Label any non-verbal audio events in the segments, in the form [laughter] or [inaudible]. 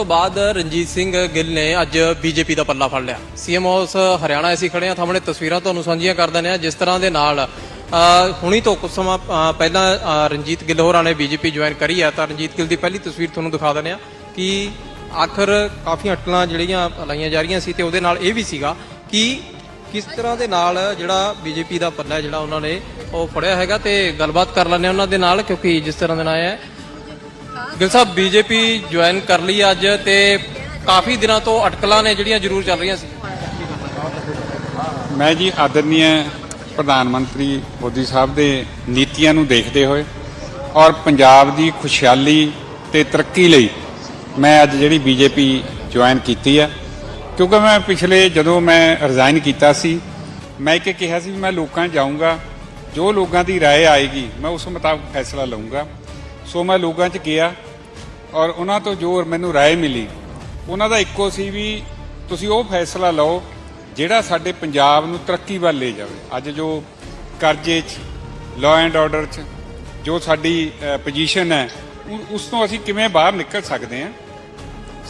ਤੋਂ ਬਾਅਦ ਰਣਜੀਤ ਸਿੰਘ ਗਿੱਲ ਨੇ ਅੱਜ ਬੀਜੇਪੀ ਦਾ ਪੱਲਾ ਫੜ ਲਿਆ। ਸੀਐਮ ਹਾਊਸ ਹਰਿਆਣਾ ਅਸੀਂ ਖੜੇ ਹਾਂ ਸਾਹਮਣੇ ਤਸਵੀਰਾਂ ਤੁਹਾਨੂੰ ਸਾਂਝੀਆਂ ਕਰ ਦਿੰਦੇ ਹਾਂ ਜਿਸ ਤਰ੍ਹਾਂ ਦੇ ਨਾਲ ਹੁਣੀ ਤੋਂ ਕੁਝ ਸਮਾਂ ਪਹਿਲਾਂ ਰਣਜੀਤ ਗਿੱਲ ਹੋਰਾਂ ਨੇ ਬੀਜੇਪੀ ਜੁਆਇਨ ਕਰੀ ਹੈ ਤਾਂ ਰਣਜੀਤ ਗਿੱਲ ਦੀ ਪਹਿਲੀ ਤਸਵੀਰ ਤੁਹਾਨੂੰ ਦਿਖਾ ਦਿੰਦੇ ਹਾਂ ਕਿ ਆਖਰ ਕਾਫੀ ਅਟਲਾਂ ਜਿਹੜੀਆਂ ਲਾਈਆਂ ਜਾ ਰਹੀਆਂ ਸੀ ਤੇ ਉਹਦੇ ਨਾਲ ਇਹ ਵੀ ਸੀਗਾ ਕਿ ਕਿਸ ਤਰ੍ਹਾਂ ਦੇ ਨਾਲ ਜਿਹੜਾ ਬੀਜੇਪੀ ਦਾ ਪੱਲਾ ਜਿਹੜਾ ਉਹਨਾਂ ਨੇ ਉਹ ਫੜਿਆ ਹੈਗਾ ਤੇ ਗੱਲਬਾਤ ਕਰ ਲੈਂਦੇ ਹਾਂ ਉਹਨਾਂ ਦੇ ਨਾਲ, ਕਿਉਂਕਿ ਜਿਸ ਤਰ੍ਹਾਂ ਦੇ ਨਾਲ ਹੈ ਗਿਲ ਸਾਹਿਬ, ਬੀਜੇਪੀ ਜੁਆਇਨ ਕਰ ਲਈ ਅੱਜ ਤੇ ਕਾਫੀ ਦਿਨਾਂ ਤੋਂ ਅਟਕਲਾਂ ਨੇ ਜਿਹੜੀਆਂ ਜ਼ਰੂਰ ਚੱਲ ਰਹੀਆਂ ਸੀ। ਮੈਂ ਜੀ ਆਦਰਨੀय ਪ੍ਰਧਾਨ ਮੰਤਰੀ ਮੋਦੀ ਸਾਹਿਬ ਦੇ ਨੀਤੀਆਂ ਨੂੰ ਦੇਖਦੇ ਹੋਏ ਔਰ ਪੰਜਾਬ ਦੀ ਖੁਸ਼ਹਾਲੀ ਤੇ ਤਰੱਕੀ ਲਈ ਮੈਂ ਅੱਜ ਜਿਹੜੀ ਬੀਜੇਪੀ ਜੁਆਇਨ ਕੀਤੀ ਹੈ ਕਿਉਂਕਿ ਮੈਂ ਪਿਛਲੇ ਜਦੋਂ ਮੈਂ ਰਿਜ਼ਾਈਨ ਕੀਤਾ ਸੀ, ਮੈਂ ਕਿ ਕਿਹਾ ਸੀ ਮੈਂ ਲੋਕਾਂ ਜਾਊਂਗਾ, ਜੋ ਲੋਕਾਂ ਦੀ رائے ਆਏਗੀ, ਮੈਂ ਉਸ ਮੁਤਾਬਕ ਫੈਸਲਾ ਲਵਾਂਗਾ ਸੋ ਮੈਂ ਲੋਕਾਂ 'ਚ ਗਿਆ ਔਰ ਉਹਨਾਂ ਤੋਂ ਜੋ ਮੈਨੂੰ رائے ਮਿਲੀ ਉਹਨਾਂ ਦਾ ਇੱਕੋ ਸੀ ਵੀ ਤੁਸੀਂ ਉਹ ਫੈਸਲਾ ਲਓ ਜਿਹੜਾ ਸਾਡੇ ਪੰਜਾਬ ਨੂੰ ਤਰੱਕੀ ਵੱਲ ਲੈ ਜਾਵੇ ਅੱਜ ਜੋ ਕਰਜ਼ੇ 'ਚ ਲਾਅ ਐਂਡ ਆਰਡਰ 'ਚ ਜੋ ਸਾਡੀ ਪੋਜੀਸ਼ਨ ਹੈ ਉਹ- ਉਸ ਤੋਂ ਅਸੀਂ ਕਿਵੇਂ ਬਾਹਰ ਨਿਕਲ ਸਕਦੇ ਹਾਂ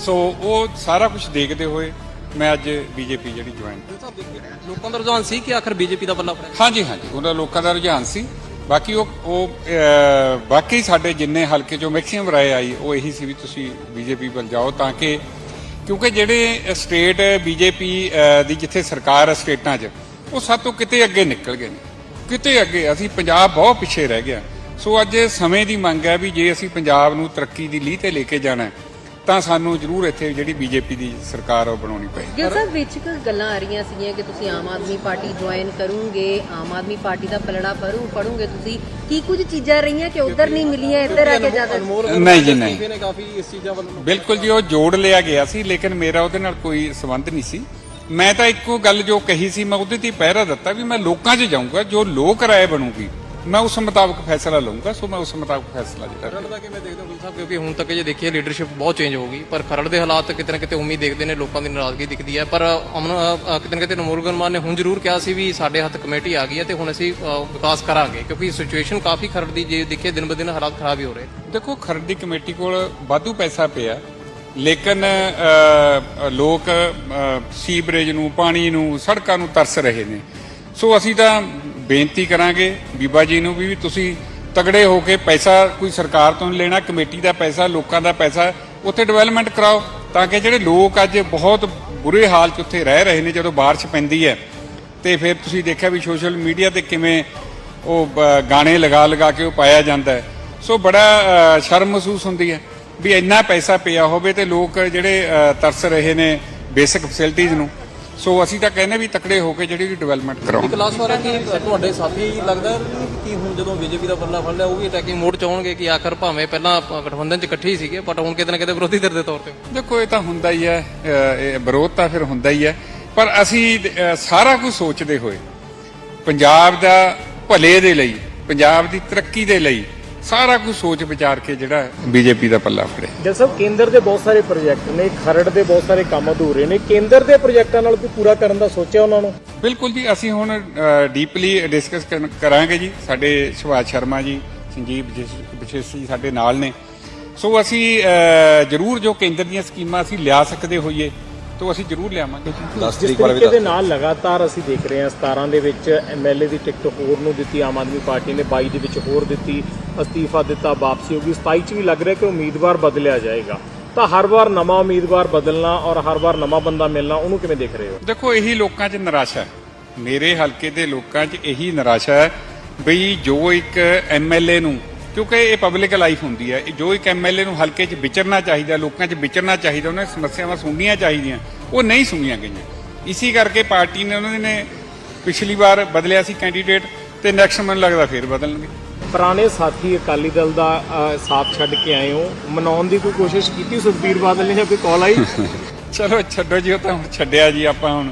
ਸੋ ਉਹ ਸਾਰਾ ਕੁਝ ਦੇਖਦੇ ਹੋਏ ਮੈਂ ਅੱਜ ਬੀਜੇਪੀ ਜਿਹੜੀ ਜੁਆਇਨ ਲੋਕਾਂ ਦਾ ਰੁਝਾਨ ਸੀ ਕਿ ਆਖਰ ਬੀਜੇਪੀ ਦਾ ਪੱਲਾ ਫੜਿਆ ਹਾਂਜੀ ਹਾਂਜੀ ਉਹਨਾਂ ਲੋਕਾਂ ਦਾ ਰੁਝਾਨ ਸੀ ਬਾਕੀ ਉਹ ਉਹ ਬਾਕੀ ਸਾਡੇ ਜਿੰਨੇ ਹਲਕੇ ਚੋਂ ਮੈਕਸਿਮਮ ਰਾਏ ਆਈ ਉਹ ਇਹੀ ਸੀ ਵੀ ਤੁਸੀਂ ਬੀਜੇਪੀ ਵੱਲ ਜਾਓ ਤਾਂ ਕਿ ਕਿਉਂਕਿ ਜਿਹੜੇ ਸਟੇਟ ਬੀਜੇਪੀ ਦੀ ਜਿੱਥੇ ਸਰਕਾਰ ਹੈ ਸਟੇਟਾਂ 'ਚ ਉਹ ਸਭ ਤੋਂ ਕਿਤੇ ਅੱਗੇ ਨਿਕਲ ਗਏ ਨੇ। ਕਿਤੇ ਅੱਗੇ ਅਸੀਂ ਪੰਜਾਬ ਬਹੁਤ ਪਿੱਛੇ ਰਹਿ ਗਿਆ। ਸੋ ਅੱਜ ਸਮੇਂ ਦੀ ਮੰਗ ਹੈ ਵੀ ਜੇ ਅਸੀਂ ਪੰਜਾਬ ਨੂੰ ਤਰੱਕੀ ਦੀ ਲੀਹ ਤੇ ਲੈ ਕੇ ਜਾਣਾ ਹੈ, ਤਾਂ ਸਾਨੂੰ ਜ਼ਰੂਰ ਇੱਥੇ ਜਿਹੜੀ ਬੀਜੇਪੀ ਦੀ ਸਰਕਾਰ ਉਹ ਬਣਾਉਣੀ ਪਏਗੀ। ਗਿਲ ਸਾਹਿਬ ਵਿੱਚ ਕੁਝ ਗੱਲਾਂ ਆ ਰਹੀਆਂ ਸੀਗੀਆਂ ਕਿ ਤੁਸੀਂ ਆਮ ਆਦਮੀ ਪਾਰਟੀ ਜੁਆਇਨ ਕਰੋਗੇ ਆਮ ਆਦਮੀ ਪਾਰਟੀ ਦਾ ਪਲੜਾ ਪਰੂ ਪੜੋਗੇ ਤੁਸੀਂ। ਕੀ ਕੁਝ ਚੀਜ਼ਾਂ ਰਹੀਆਂ ਕਿ ਉਧਰ ਨਹੀਂ ਮਿਲੀਆਂ ਇੱਧਰ ਆ ਕੇ ਜ਼ਿਆਦਾ? ਨਹੀਂ ਜੀ, ਨਹੀਂ। ਨੇ ਕਾਫੀ ਇਸ ਚੀਜ਼ਾਂ ਵੱਲ ਬਿਲਕੁਲ ਜੀ ਉਹ ਜੋੜ ਲਿਆ ਗਿਆ ਸੀ ਲੇਕਿਨ ਮੇਰਾ ਉਹਦੇ ਨਾਲ ਕੋਈ ਸੰਬੰਧ ਨਹੀਂ ਸੀ। ਮੈਂ ਤਾਂ ਇੱਕੋ ਗੱਲ ਜੋ ਕਹੀ ਸੀ ਮੈਂ ਉਹਦੇ ਤੇ ਪਹਿਰਾ ਦਿੱਤਾ ਵੀ ਮੈਂ ਲੋਕਾਂ 'ਚ ਜਾਊਂਗਾ ਜੋ ਲੋਕ ਰਾਏ ਬਣੂਗੀ। ਮੈਂ ਉਸ ਮੁਤਾਬਕ ਫੈਸਲਾ ਲਵਾਂਗਾ ਸੋ ਮੈਂ ਉਸ ਮੁਤਾਬਕ ਫੈਸਲਾ ਜਿਹੜਾ ਖਰੜ ਦਾ ਕਿਵੇਂ ਦੇਖਦੇ ਹੋ ਗੁਲ ਸਾਹਿਬ? ਕਿਉਂਕਿ ਹੁਣ ਤੱਕ ਜੇ ਦੇਖੀਏ ਲੀਡਰਸ਼ਿਪ ਬਹੁਤ ਚੇਂਜ ਹੋ ਗਈ। ਪਰ ਖਰੜ ਦੇ ਹਾਲਾਤ ਕਿਤੇ ਨਾ ਕਿਤੇ ਉਮੀਦ ਦੇਖਦੇ ਨੇ ਲੋਕਾਂ ਦੀ ਨਾਰਾਜ਼ਗੀ ਦਿਖਦੀ ਹੈ। ਪਰ ਅਮਨ ਅ, ਕਿਤੇ ਨਾ ਕਿਤੇ ਨਮੋਰਗਨ ਮਾਨ ਨੇ ਹੁਣ ਜ਼ਰੂਰ ਕਿਹਾ ਸੀ ਵੀ ਸਾਡੇ ਹੱਥ ਕਮੇਟੀ ਆ ਗਈ ਹੈ ਤੇ ਹੁਣ ਅਸੀਂ ਅ, ਵਿਕਾਸ ਕਰਾਂਗੇ। ਕਿਉਂਕਿ ਸਿਚੁਏਸ਼ਨ ਕਾਫੀ ਖਰੜ ਦੀ ਜੇ ਦੇਖੀਏ ਦਿਨ ਬ ਦਿਨ ਹਾਲਾਤ ਖਰਾਬ ਹੀ ਹੋ ਰਹੇ। ਦੇਖੋ ਖਰੜੀ ਕਮੇਟੀ ਕੋਲ ਵਾਧੂ ਪੈਸਾ ਪਿਆ। ਲੇਕਿਨ ਅ, ਲੋਕ ਅ, ਸੀਵਰੇਜ ਨੂੰ ਪਾਣੀ ਨੂੰ ਸੜਕਾਂ ਨੂੰ ਤਰਸ ਰਹੇ ਨੇ। ਸੋ ਅਸੀਂ ਤਾਂ ਬੇਨਤੀ ਕਰਾਂਗੇ ਬੀਬਾ ਜੀ ਨੂੰ ਵੀ ਤੁਸੀਂ ਤਗੜੇ ਹੋ ਕੇ ਪੈਸਾ ਕੋਈ ਸਰਕਾਰ ਤੋਂ ਨਹੀਂ ਲੈਣਾ, ਕਮੇਟੀ ਦਾ ਪੈਸਾ, ਲੋਕਾਂ ਦਾ ਪੈਸਾ, ਉੱਥੇ ਡਿਵੈਲਪਮੈਂਟ ਕਰਾਓ ਤਾਂ ਕਿ ਜਿਹੜੇ ਲੋਕ ਅੱਜ ਬਹੁਤ ਬੁਰੇ ਹਾਲ 'ਚ ਉੱਥੇ ਰਹਿ ਰਹੇ ਨੇ ਜਦੋਂ ਬਾਰਿਸ਼ ਪੈਂਦੀ ਹੈ। ਤੇ ਫਿਰ ਤੁਸੀਂ ਦੇਖਿਆ ਵੀ ਸੋਸ਼ਲ ਮੀਡੀਆ ਤੇ ਕਿਵੇਂ ਉਹ ਗਾਣੇ ਲਗਾ ਲਗਾ ਕੇ ਉਹ ਪਾਇਆ ਜਾਂਦਾ ਹੈ। ਸੋ ਬੜਾ ਸ਼ਰਮ ਮਹਿਸੂਸ ਹੁੰਦੀ ਹੈ ਵੀ ਇੰਨਾ ਪੈਸਾ ਪਿਆ ਹੋਵੇ ਤੇ ਲੋਕ ਜਿਹੜੇ ਤਰਸ ਰਹੇ ਨੇ ਬੇਸਿਕ ਫੈਸਿਲਿਟੀਆਂ ਨੂੰ। ਸੋ ਅਸੀਂ ਤਾਂ ਕਹਿੰਦੇ ਵੀ ਤਕੜੇ ਹੋ ਕੇ ਜਿਹੜੀ ਡਿਵੈਲਪਮੈਂਟ ਕਰਾਓ। ਇੱਕ ਲਾਸਟ ਵਾਰ ਹੈ ਕਿ ਤੁਹਾਡੇ ਸਾਥੀ ਲੱਗਦਾ ਕਿ ਹੁਣ ਜਦੋਂ ਬੀਜੇਪੀ ਦਾ ਪੱਲਾ ਫੜ ਲਿਆ ਉਹ ਵੀ ਅਟੈਕਿੰਗ ਮੋਡ ਚ ਆਉਣਗੇ ਕਿ ਆਖਰ ਭਾਵੇਂ ਪਹਿਲਾਂ ਗਠਬੰਧਨ ਚ ਇਕੱਠੇ ਹੀ ਸੀਗੇ ਬਟ ਹੁਣ ਕਿਤੇ ਨਾ ਕਿਤੇ ਵਿਰੋਧੀ ਧਿਰ ਦੇ ਤੌਰ ਤੇ ਦੇਖੋ ਇਹ ਤਾਂ ਹੁੰਦਾ ਹੀ ਹੈ ਇਹ ਵਿਰੋਧ ਤਾਂ ਫਿਰ ਹੁੰਦਾ ਹੀ ਹੈ ਪਰ ਅਸੀਂ ਸਾਰਾ ਕੁਝ ਸੋਚਦੇ ਹੋਏ ਪੰਜਾਬ ਦਾ ਭਲੇ ਦੇ ਲਈ ਪੰਜਾਬ ਦੀ ਤਰੱਕੀ ਦੇ ਲਈ ਸਾਰਾ ਕੁਝ ਸੋਚ ਵਿਚਾਰ ਕੇ ਜਿਹੜਾ ਬੀਜੇਪੀ ਦਾ ਪੱਲਾ ਫੜਿਆ। ਜਦ ਸਭ ਕੇਂਦਰ ਦੇ ਬਹੁਤ ਸਾਰੇ ਪ੍ਰੋਜੈਕਟ ਨੇ ਖਰੜ ਦੇ ਬਹੁਤ ਸਾਰੇ ਕੰਮ ਅਧੂਰੇ ਨੇ। ਕੇਂਦਰ ਦੇ ਪ੍ਰੋਜੈਕਟਾਂ ਨਾਲ ਵੀ ਪੂਰਾ ਕਰਨ ਦਾ ਸੋਚਿਆ ਉਹਨਾਂ ਨੂੰ? ਬਿਲਕੁਲ ਜੀ ਅਸੀਂ ਹੁਣ ਡੀਪਲੀ ਡਿਸਕਸ ਕਰਾਂਗੇ ਜੀ। ਸਾਡੇ ਸੁਭਾਸ਼ ਸ਼ਰਮਾ ਜੀ ਸੰਜੀਵ ਵਿਸ਼ੇਸ਼ ਜੀ ਸਾਡੇ ਨਾਲ ਨੇ। ਸੋ ਅਸੀਂ ਜ਼ਰੂਰ ਜੋ ਕੇਂਦਰ ਦੀਆਂ ਸਕੀਮਾਂ ਅਸੀਂ ਲਿਆ ਸਕਦੇ ਹੋਈਏ ਤਾਂ ਅਸੀਂ ਜ਼ਰੂਰ ਲਿਆਵਾਂਗੇ। ਜਿਸ ਤਰੀਕੇ ਦੇ ਨਾਲ ਲਗਾਤਾਰ ਅਸੀਂ ਦੇਖ ਰਹੇ ਹਾਂ 17 ਦੇ ਵਿੱਚ ਐਮਐਲਏ ਦੀ ਟਿਕਟ ਹੋਰ ਨੂੰ ਦਿੱਤੀ ਆਮ ਆਦਮੀ ਪਾਰਟੀ ਨੇ 22 ਦੇ ਵਿੱਚ ਹੋਰ ਦਿੱਤੀ ਅਸਤੀਫਾ ਦਿੱਤਾ ਵਾਪਸੀ ਹੋ ਗਈ। 27 ਚ ਵੀ ਲੱਗ ਰਿਹਾ ਕਿ ਉਮੀਦਵਾਰ ਬਦਲਿਆ ਜਾਏਗਾ। ਤਾਂ ਹਰ ਵਾਰ ਨਵਾਂ ਉਮੀਦਵਾਰ ਬਦਲਣਾ ਔਰ ਹਰ ਵਾਰ ਨਵਾਂ ਬੰਦਾ ਮਿਲਣਾ ਉਹਨੂੰ ਕਿਵੇਂ ਦੇਖ ਰਹੇ ਹੋ? ਦੇਖੋ ਇਹੀ ਲੋਕਾਂ 'ਚ ਨਿਰਾਸ਼ਾ ਹੈ। ਮੇਰੇ ਹਲਕੇ ਦੇ ਲੋਕਾਂ 'ਚ ਇਹੀ ਨਿਰਾਸ਼ਾ ਹੈ ਬਈ ਜੋ ਇੱਕ ਐਮਐਲਏ ਨੂੰ ਕਿਉਂਕਿ ਇਹ ਪਬਲਿਕ ਲਾਈਫ ਹੁੰਦੀ ਹੈ। ਜੋ ਇੱਕ ਐਮਐਲਏ ਨੂੰ ਹਲਕੇ 'ਚ ਵਿਚਰਨਾ ਚਾਹੀਦਾ ਲੋਕਾਂ 'ਚ ਵਿਚਰਨਾ ਚਾਹੀਦਾ ਉਹਨਾਂ ਦੀਆਂ ਸਮੱਸਿਆਵਾਂ ਸੁਣਨੀਆਂ ਚਾਹੀਦੀਆਂ ਉਹ ਨਹੀਂ ਸੁਣੀਆਂ ਗਈਆਂ। ਇਸੇ ਕਰਕੇ ਪਾਰਟੀ ਨੇ ਉਹਨਾਂ ਨੇ ਪਿਛਲੀ ਵਾਰ ਬਦਲਿਆ ਸੀ ਕੈਂਡੀਡੇਟ ਤੇ ਨੈਕਸਟ ਮੈਨੂੰ ਲੱਗਦਾ ਫੇਰ ਬਦਲਣਗੇ। ਪੁਰਾਣੇ ਸਾਥੀ ਅਕਾਲੀ ਦਲ ਦਾ ਸਾਥ ਛੱਡ ਕੇ ਆਏ ਹੋ। ਮਨਾਉਣ ਦੀ ਕੋਈ ਕੋਸ਼ਿਸ਼ ਕੀਤੀ ਸੁਖਬੀਰ ਬਾਦਲ ਨੇ ਜਾਂ ਕੋਈ ਕਾਲ ਆਈ? [laughs] ਚਲੋ ਛੱਡੋ ਜੀ ਉਹ ਤਾਂ ਹੁਣ ਛੱਡਿਆ ਜੀ ਆਪਾਂ ਹੁਣ।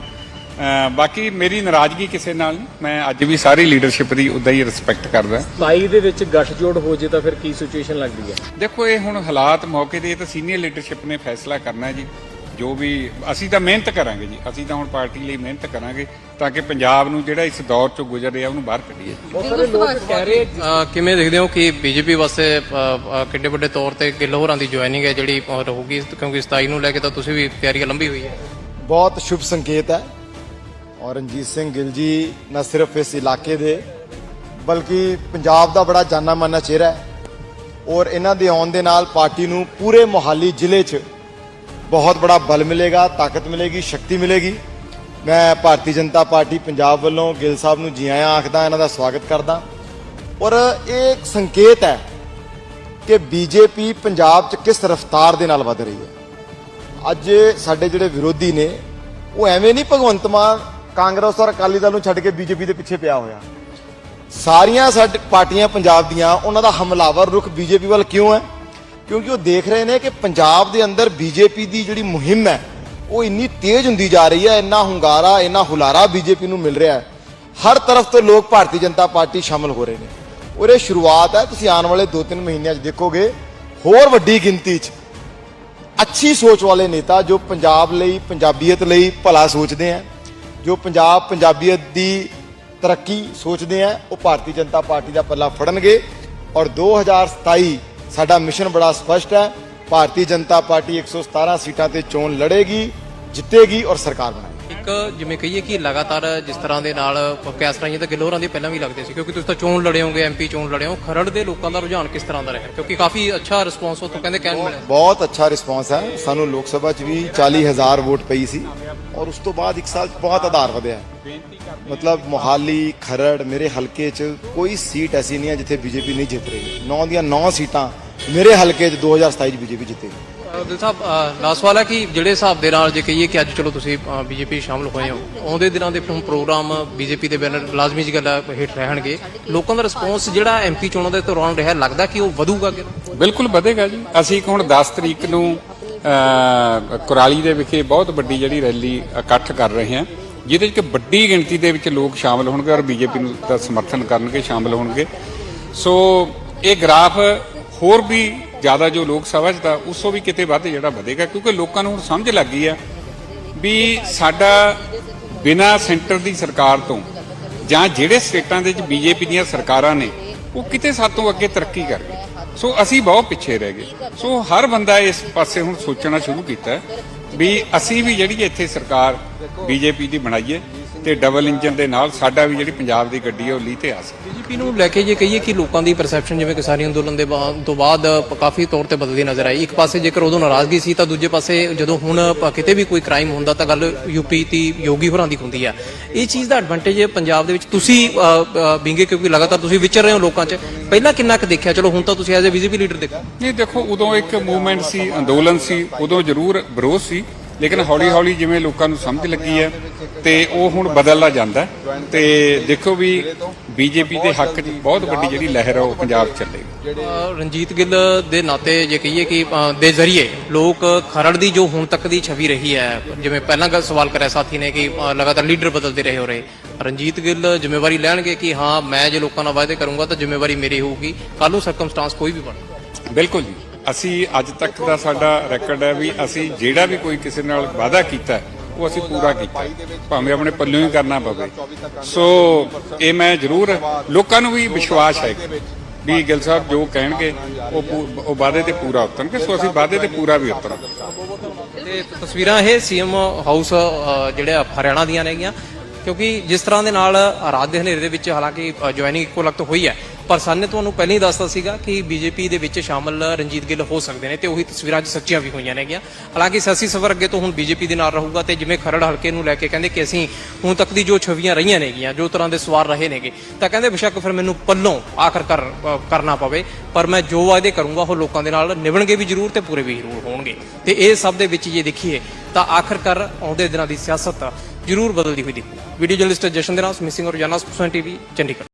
ਬਾਕੀ ਮੇਰੀ ਨਾਰਾਜ਼ਗੀ ਕਿਸੇ ਨਾਲ ਨਹੀਂ। ਮੈਂ ਅੱਜ ਵੀ ਸਾਰੀ ਲੀਡਰਸ਼ਿਪ ਦੀ ਉਦਾਂ ਹੀ ਰਿਸਪੈਕਟ ਕਰਦਾ। 27 ਦੇ ਵਿੱਚ ਗੱਠਜੋੜ ਹੋ ਜੇ ਤਾਂ ਫਿਰ ਕੀ ਸਿਚੁਏਸ਼ਨ ਲੱਗਦੀ ਹੈ? ਦੇਖੋ ਇਹ ਹੁਣ ਹਾਲਾਤ ਮੌਕੇ ਇਹ ਤਾਂ ਸੀਨੀਅਰ ਲੀਡਰਸ਼ਿਪ ਨੇ ਫੈਸਲਾ ਕਰਨਾ ਜੀ। ਜੋ ਵੀ ਅਸੀਂ ਤਾਂ ਮਿਹਨਤ ਕਰਾਂਗੇ ਜੀ। ਅਸੀਂ ਤਾਂ ਹੁਣ ਪਾਰਟੀ ਲਈ ਮਿਹਨਤ ਕਰਾਂਗੇ ਤਾਂ ਕਿ ਪੰਜਾਬ ਨੂੰ ਜਿਹੜਾ ਇਸ ਦੌਰ ਚੋਂ ਗੁਜ਼ਰ ਰਿਹਾ ਉਹਨੂੰ ਬਾਹਰ ਕੱਢੀਏ। ਬਹੁਤ ਸਾਰੇ ਲੋਕ ਕਹਿ ਰਹੇ ਕਿਵੇਂ ਦੇਖਦੇ ਹੋ ਕਿ ਬੀਜੇਪੀ ਵਾਸਤੇ ਕਿੱਡੇ ਵੱਡੇ ਤੌਰ ਤੇ ਗਿੱਲ ਹੋਰਾਂ ਦੀ ਜੁਆਇਨਿੰਗ ਹੈ ਜਿਹੜੀ ਰਹੂਗੀ? ਕਿਉਂਕਿ 27 ਨੂੰ ਲੈ ਕੇ ਤਾਂ ਤੁਸੀਂ ਵੀ ਤਿਆਰੀ ਲੰਬੀ ਹੋਈ ਹੈ। ਬਹੁਤ ਸ਼ੁਭ ਸੰਕੇਤ ਹੈ। ਔਰ ਰਣਜੀਤ ਸਿੰਘ ਗਿੱਲ ਜੀ, ਨਾ ਸਿਰਫ ਇਸ ਇਲਾਕੇ ਦੇ, ਬਲਕਿ ਪੰਜਾਬ ਦਾ ਬੜਾ ਜਾਨਾ ਮਾਨਾ ਚਿਹਰਾ ਹੈ। ਔਰ ਇਹਨਾਂ ਦੇ ਆਉਣ ਦੇ ਨਾਲ ਪਾਰਟੀ ਨੂੰ ਪੂਰੇ ਮੋਹਾਲੀ ਜ਼ਿਲ੍ਹੇ 'ਚ ਬਹੁਤ ਬੜਾ ਬਲ ਮਿਲੇਗਾ, ਤਾਕਤ ਮਿਲੇਗੀ, ਸ਼ਕਤੀ ਮਿਲੇਗੀ। ਮੈਂ ਭਾਰਤੀ ਜਨਤਾ ਪਾਰਟੀ ਪੰਜਾਬ ਵੱਲੋਂ ਗਿੱਲ ਸਾਹਿਬ ਨੂੰ ਜੀ ਆਇਆਂ ਆਖਦਾ, ਇਹਨਾਂ ਦਾ ਸਵਾਗਤ ਕਰਦਾ। ਔਰ ਇਹ ਇੱਕ ਸੰਕੇਤ ਹੈ ਕਿ ਬੀਜੇਪੀ ਪੰਜਾਬ 'ਚ ਕਿਸ ਰਫ਼ਤਾਰ ਦੇ ਨਾਲ ਵਧ ਰਹੀ ਹੈ। ਅੱਜ ਸਾਡੇ ਜਿਹੜੇ ਵਿਰੋਧੀ ਨੇ, ਉਹ ਐਵੇਂ ਨਹੀਂ ਭਗਵੰਤ ਮਾਨ ਕਾਂਗਰਸ ਔਰ ਅਕਾਲੀ ਦਲ ਨੂੰ ਛੱਡ ਕੇ ਬੀਜੇਪੀ ਦੇ ਪਿੱਛੇ ਪਿਆ ਹੋਇਆ। ਸਾਰੀਆਂ ਸਾਡੇ ਪਾਰਟੀਆਂ ਪੰਜਾਬ ਦੀਆਂ, ਉਹਨਾਂ ਦਾ ਹਮਲਾਵਰ ਰੁਖ ਬੀਜੇਪੀ ਵੱਲ ਕਿਉਂ ਹੈ? ਕਿਉਂਕਿ ਉਹ ਦੇਖ ਰਹੇ ਨੇ ਕਿ ਪੰਜਾਬ ਦੇ ਅੰਦਰ ਬੀਜੇਪੀ ਦੀ ਜਿਹੜੀ ਮੁਹਿੰਮ ਹੈ, ਉਹ ਇੰਨੀ ਤੇਜ਼ ਹੁੰਦੀ ਜਾ ਰਹੀ ਹੈ, ਇੰਨਾ ਹੁੰਗਾਰਾ, ਇੰਨਾ ਹੁਲਾਰਾ ਬੀਜੇਪੀ ਨੂੰ ਮਿਲ ਰਿਹਾ ਹੈ। ਹਰ ਤਰਫ ਤੋਂ ਲੋਕ ਭਾਰਤੀ ਜਨਤਾ ਪਾਰਟੀ ਸ਼ਾਮਲ ਹੋ ਰਹੇ ਨੇ। ਔਰ ਇਹ ਸ਼ੁਰੂਆਤ ਹੈ, ਤੁਸੀਂ ਆਉਣ ਵਾਲੇ 2-3 ਮਹੀਨਿਆਂ 'ਚ ਦੇਖੋਗੇ, ਹੋਰ ਵੱਡੀ ਗਿਣਤੀ 'ਚ ਅੱਛੀ ਸੋਚ ਵਾਲੇ ਨੇਤਾ ਜੋ ਪੰਜਾਬ ਲਈ, ਪੰਜਾਬੀਅਤ ਲਈ ਭਲਾ ਸੋਚਦੇ ਆ। ਜੋ ਪੰਜਾਬ ਪੰਜਾਬੀਅਤ ਦੀ ਤਰੱਕੀ ਸੋਚਦੇ ਆ, ਉਹ ਭਾਰਤੀ ਜਨਤਾ ਪਾਰਟੀ ਦਾ ਪੱਲਾ ਫੜਨਗੇ। ਔਰ 2027 ਸਾਡਾ ਮਿਸ਼ਨ ਬੜਾ ਸਪਸ਼ਟ ਹੈ, ਭਾਰਤੀ ਜਨਤਾ ਪਾਰਟੀ 117 ਸੀਟਾਂ ਤੇ ਚੋਣ ਲੜੇਗੀ, ਜਿੱਤੇਗੀ ਔਰ ਸਰਕਾਰ ਬਣਾਏਗੀ ਇੱਕ ਜਿਵੇਂ ਕਹੀਏ ਕਿ ਲਗਾਤਾਰ ਜਿਸ ਤਰ੍ਹਾਂ ਦੇ ਨਾਲ ਕੈਸਰਾਈਆਂ ਤਾਂ ਗਿੱਲ ਹੋਰਾਂ ਦੀ ਪਹਿਲਾਂ ਵੀ ਲੱਗਦੇ ਸੀ, ਕਿਉਂਕਿ ਤੁਸੀਂ ਤਾਂ ਚੋਣ ਲੜੇ ਹੋਗੇ ਐਮਪੀ ਚੋਣ ਲੜੇ ਹੋ, ਖਰੜ ਦੇ ਲੋਕਾਂ ਦਾ ਰੁਝਾਨ ਕਿਸ ਤਰ੍ਹਾਂ ਦਾ ਰਿਹਾ? ਕਿਉਂਕਿ ਕਾਫੀ ਅੱਛਾ ਰਿਸਪੌਂਸ ਉੱਥੋਂ ਕਹਿੰਦੇ ਕਹਿਣ ਮਿਲਿਆ। ਬਹੁਤ ਅੱਛਾ ਰਿਸਪਾਂਸ ਹੈ। ਸਾਨੂੰ ਲੋਕ ਸਭਾ 'ਚ ਵੀ 40000 ਵੋਟ ਪਈ ਸੀ ਔਰ ਉਸ ਤੋਂ ਬਾਅਦ ਇੱਕ ਸਾਲ 'ਚ ਬਹੁਤ ਆਧਾਰ ਵਧਿਆ ਮਤਲਬ ਮੋਹਾਲੀ, ਖਰੜ ਮੇਰੇ ਹਲਕੇ 'ਚ ਕੋਈ ਸੀਟ ਐਸੀ ਨਹੀਂ ਹੈ ਜਿੱਥੇ ਬੀਜੇਪੀ ਨਹੀਂ ਜਿੱਤ ਰਹੀ। 9 ਦੀਆਂ 9 ਸੀਟਾਂ ਮੇਰੇ ਹਲਕੇ 'ਚ 2027 'ਚ ਬੀਜੇਪੀ ਜਿੱਤੇਗੀ। ਅਹ ਦਿਲ ਸਾਹਿਬ ਲਾਸਟ ਸਵਾਲ ਹੈ ਕਿ ਜਿਹੜੇ ਹਿਸਾਬ ਦੇ ਨਾਲ ਜੇ ਕਹੀਏ ਕਿ ਅੱਜ ਚਲੋ ਤੁਸੀਂ ਬੀਜੇਪੀ ਸ਼ਾਮਲ ਹੋਏ ਹੋ, ਆਉਂਦੇ ਦਿਨਾਂ ਦੇ ਹੁਣ ਪ੍ਰੋਗਰਾਮ ਬੀਜੇਪੀ ਦੇ ਬੈਨਰ ਲਾਜ਼ਮੀ ਜੀ ਗੱਲ ਹੇਠ ਰਹਿਣਗੇ। ਲੋਕਾਂ ਦਾ ਰਿਸਪੌਂਸ ਜਿਹੜਾ ਐਮਪੀ ਚੋਣਾਂ ਦੇ ਦੌਰਾਨ ਰਿਹਾ, ਲੱਗਦਾ ਕਿ ਉਹ ਵਧੂਗਾ ਕਿ ਬਿਲਕੁਲ ਵਧੇਗਾ ਜੀ। ਅਸੀਂ ਹੁਣ 10 ਤਰੀਕ ਨੂੰ ਕੁਰਾਲੀ ਦੇ ਵਿਖੇ ਬਹੁਤ ਵੱਡੀ ਜਿਹੜੀ ਰੈਲੀ ਇਕੱਠ ਕਰ ਰਹੇ ਹਾਂ, ਜਿਹਦੇ ਵਿੱਚ ਵੱਡੀ ਗਿਣਤੀ ਦੇ ਵਿੱਚ ਲੋਕ ਸ਼ਾਮਲ ਹੋਣਗੇ ਔਰ ਬੀਜੇਪੀ ਨੂੰ ਦਾ ਸਮਰਥਨ ਕਰਨਗੇ, ਸ਼ਾਮਲ ਹੋਣਗੇ। ਸੋ, ਇਹ ਗ੍ਰਾਫ ਹੋਰ ਵੀ ਜ਼ਿਆਦਾ ਜੋ ਲੋਕ ਸਭਾ 'ਚ ਤਾਂ ਉਸ ਤੋਂ ਵੀ ਕਿਤੇ ਵੱਧ ਜਿਹੜਾ ਵਧੇਗਾ, ਕਿਉਂਕਿ ਲੋਕਾਂ ਨੂੰ ਹੁਣ ਸਮਝ ਲੱਗ ਗਈ ਆ ਵੀ ਸਾਡਾ ਬਿਨਾ ਸੈਂਟਰ ਦੀ ਸਰਕਾਰ ਤੋਂ ਜਾਂ ਜਿਹੜੇ ਸਟੇਟਾਂ ਦੇ ਵਿੱਚ ਬੀਜੇਪੀ ਦੀਆਂ ਸਰਕਾਰਾਂ ਨੇ, ਉਹ ਕਿਤੇ ਸਾਤੋਂ ਅੱਗੇ ਤਰੱਕੀ ਕਰ ਗਏ। ਸੋ ਅਸੀਂ ਬਹੁਤ ਪਿੱਛੇ ਰਹਿ ਗਏ। ਸੋ ਹਰ ਬੰਦਾ ਇਸ ਪਾਸੇ ਹੁਣ ਸੋਚਣਾ ਸ਼ੁਰੂ ਕੀਤਾ ਵੀ ਅਸੀਂ ਵੀ ਜਿਹੜੀ ਇੱਥੇ ਸਰਕਾਰ ਬੀਜੇਪੀ ਦੀ ਬਣਾਈਏ ਤੇ ਡਬਲ ਇੰਜਨ ਦੇ ਨਾਲ ਸਾਡਾ ਵੀ ਜਿਹੜੀ ਪੰਜਾਬ ਦੀ ਗੱਡੀ ਹੈ ਉਹ ਲੀਹ ਤੇ ਆ ਸਕੇ। ਬੀਜੇਪੀ ਨੂੰ ਲੈ ਕੇ ਜੇ ਕਹੀਏ ਕਿ ਲੋਕਾਂ ਦੀ ਪਰਸੈਪਸ਼ਨ ਜਿਵੇਂ ਕਿਸਾਨੀ ਅੰਦੋਲਨ ਦੇ ਬਾ- ਤੋਂ ਬਾਅਦ ਕਾਫੀ ਤੌਰ ਤੇ ਬਦਲਦੀ ਨਜ਼ਰ ਆਈ। ਇੱਕ ਪਾਸੇ ਜੇਕਰ ਉਦੋਂ ਨਾਰਾਜ਼ਗੀ ਸੀ ਤਾਂ ਦੂਜੇ ਪਾਸੇ ਜਦੋਂ ਹੁਣ ਕਿਤੇ ਵੀ ਕੋਈ ਕ੍ਰਾਈਮ ਹੁੰਦਾ ਤਾਂ ਗੱਲ ਯੂਪੀ ਦੀ ਯੋਗੀ ਹੋਰਾਂ ਦੀ ਹੁੰਦੀ ਆ। ਇਹ ਚੀਜ਼ ਦਾ ਐਡਵਾਂਟੇਜ ਪੰਜਾਬ ਦੇ ਵਿੱਚ ਤੁਸੀਂ ਬਿੰਗੇ ਕਿਉਂਕਿ ਲਗਾਤਾਰ ਤੁਸੀਂ ਵਿਚਰ ਰਹੇ ਹੋ ਲੋਕਾਂ 'ਚ। ਪਹਿਲਾਂ ਕਿੰਨਾ ਕੁ ਦੇਖਿਆ? ਚਲੋ ਹੁਣ ਤਾਂ ਤੁਸੀਂ ਐਜ਼ ਅ ਬੀਜੇਪੀ ਲੀਡਰ ਦੇਖੋ। ਨਹੀਂ ਦੇਖੋ ਉਦੋਂ ਇੱਕ ਮੂਵਮੈਂਟ ਸੀ ਅੰਦੋਲਨ ਸੀ ਉਦੋਂ ਜ਼ਰੂਰ ਵਿਰੋਧ ਸੀ। ਲੇਕਿਨ ਹੌਲੀ ਹੌਲੀ ਜਿਵੇਂ ਲੋਕਾਂ ਨੂੰ ਸਮਝ ਲੱਗੀ ਹੈ ਤੇ ਉਹ ਹੁਣ ਬਦਲਦਾ ਜਾਂਦਾ ਤੇ ਦੇਖੋ ਵੀ ਬੀਜੇਪੀ ਦੇ ਹੱਕ 'ਚ ਬਹੁਤ ਵੱਡੀ ਜਿਹੜੀ ਲਹਿਰ ਹੈ ਉਹ ਪੰਜਾਬ ਚੱਲੇਗੀ। ਰਣਜੀਤ ਗਿੱਲ ਦੇ ਨਾਤੇ ਜੇ ਕਹੀਏ ਕਿ ਦੇ ਜ਼ਰੀਏ ਲੋਕ ਖਰੜ ਦੀ ਜੋ ਹੁਣ ਤੱਕ ਦੀ ਛਵੀ ਰਹੀ ਹੈ ਜਿਵੇਂ ਪਹਿਲਾਂ ਗੱਲ ਸਵਾਲ ਕਰਿਆ ਸਾਥੀ ਨੇ ਕਿ ਲਗਾਤਾਰ ਲੀਡਰ ਬਦਲਦੇ ਰਹੇ ਹੋ ਰਹੇ। ਰਣਜੀਤ ਗਿੱਲ ਜ਼ਿੰਮੇਵਾਰੀ ਲੈਣਗੇ ਕਿ ਹਾਂ ਮੈਂ ਜੇ ਲੋਕਾਂ ਨਾਲ ਵਾਅਦੇ ਕਰੂੰਗਾ ਤਾਂ ਜ਼ਿੰਮੇਵਾਰੀ ਮੇਰੀ ਹੋਊਗੀ। ਕੱਲ ਨੂੰ ਸਰਕਮਸਟਾਂਸ ਕੋਈ ਵੀ ਬਣੇ ਬਿਲਕੁਲ ਜੀ। ਅਸੀਂ ਅੱਜ ਤੱਕ ਦਾ ਸਾਡਾ ਰੈਕੋਰਡ ਹੈ ਵੀ ਅਸੀਂ ਜਿਹੜਾ ਵੀ ਕੋਈ ਕਿਸੇ ਨਾਲ ਵਾਅਦਾ ਕੀਤਾ, ਉਹ ਅਸੀਂ ਪੂਰਾ ਕੀਤਾ। ਭਾਵੇਂ ਆਪਣੇ ਪੱਲਿਓਂ ਹੀ ਕਰਨਾ ਪਵੇ। ਸੋ ਇਹ ਮੈਂ ਜ਼ਰੂਰ ਲੋਕਾਂ ਨੂੰ ਵੀ ਵਿਸ਼ਵਾਸ ਹੈ ਵੀ ਗਿੱਲ ਸਾਹਿਬ ਜੋ ਕਹਿਣਗੇ, ਉਹ ਉਹ ਵਾਅਦੇ ਤੇ ਪੂਰਾ ਉਤਰਨਗੇ। ਸੋ ਅਸੀਂ ਵਾਅਦੇ ਤੇ ਪੂਰਾ ਵੀ ਉਤਰਾਂਗੇ। ਤੇ ਤਸਵੀਰਾਂ ਇਹ ਸੀਐਮ ਹਾਊਸ ਜਿਹੜੇ ਆ ਹਰਿਆਣਾ ਦੀਆਂ ਨੇਗੀਆਂ, ਕਿਉਂਕਿ ਜਿਸ ਤਰ੍ਹਾਂ ਦੇ ਨਾਲ ਰਾਤ ਦੇ ਹਨੇਰੇ ਦੇ ਵਿੱਚ ਹਾਲਾਂਕਿ ਜੁਆਇਨਿੰਗ ਇੱਕੋ ਲਗਤ ਹੋਈ ਹੈ। ਪਰ ਸਾਨੇ ਤੁਹਾਨੂੰ ਪਹਿਲਾਂ ਹੀ ਦੱਸਤਾ ਸੀਗਾ ਕਿ ਬੀਜੇਪੀ ਦੇ ਵਿੱਚ ਸ਼ਾਮਲ ਰਣਜੀਤ ਗਿੱਲ ਹੋ ਸਕਦੇ ਨੇ ਤੇ ਉਹੀ ਤਸਵੀਰਾਂ ਅੱਜ ਸੱਚੀਆਂ ਵੀ ਹੋਈਆਂ ਨੇਗੀਆਂ। ਹਾਲਾਂਕਿ ਸਿਆਸੀ ਸਫਰ ਅੱਗੇ ਤੋਂ ਹੁਣ ਬੀਜੇਪੀ ਦੇ ਨਾਲ ਰਹੂਗਾ ਤੇ ਜਿਵੇਂ ਖਰੜ ਹਲਕੇ ਨੂੰ ਲੈ ਕੇ ਕਹਿੰਦੇ ਕਿ ਅਸੀਂ ਹੁਣ ਤੱਕ ਦੀ ਜੋ ਛਵੀਆਂ ਰਹੀਆਂ ਨੇਗੀਆਂ, ਜੋ ਤਰ੍ਹਾਂ ਦੇ ਸਵਾਰ ਰਹੇ ਨੇਗੇ, ਤਾਂ ਕਹਿੰਦੇ ਬੇਸ਼ੱਕ ਫਿਰ ਮੈਨੂੰ ਪੱਲੋਂ ਆਖਰਕਾਰ ਕਰਨਾ ਪਵੇ, ਪਰ ਮੈਂ ਜੋ ਵਾਅਦੇ ਕਰੂੰਗਾ ਉਹ ਲੋਕਾਂ ਦੇ ਨਾਲ ਨਿਭਣਗੇ ਵੀ ਜ਼ਰੂਰ ਤੇ ਪੂਰੇ ਵੀ ਜ਼ਰੂਰ ਹੋਣਗੇ। ਤੇ ਇਹ ਸਭ ਦੇ ਵਿੱਚ ਜੇ ਦੇਖੀਏ, ਤਾਂ ਆਖਰਕਾਰ ਆਉਂਦੇ ਦਿਨਾਂ ਦੀ ਸਿਆਸਤ ਜ਼ਰੂਰ ਬਦਲਦੀ ਹੋਈ ਦਿਖੂ। ਵੀਡੀਓ ਜਰਨਲਿਸਟ ਜਸ਼ਨ ਦੇ ਨਾਲ ਮਿਸਿੰਗ ਰੋਜ਼ਾਨਾ ਸਪੋਕਸਮੈਨ ਟੀਵੀ, ਚੰਡੀਗੜ੍ਹ।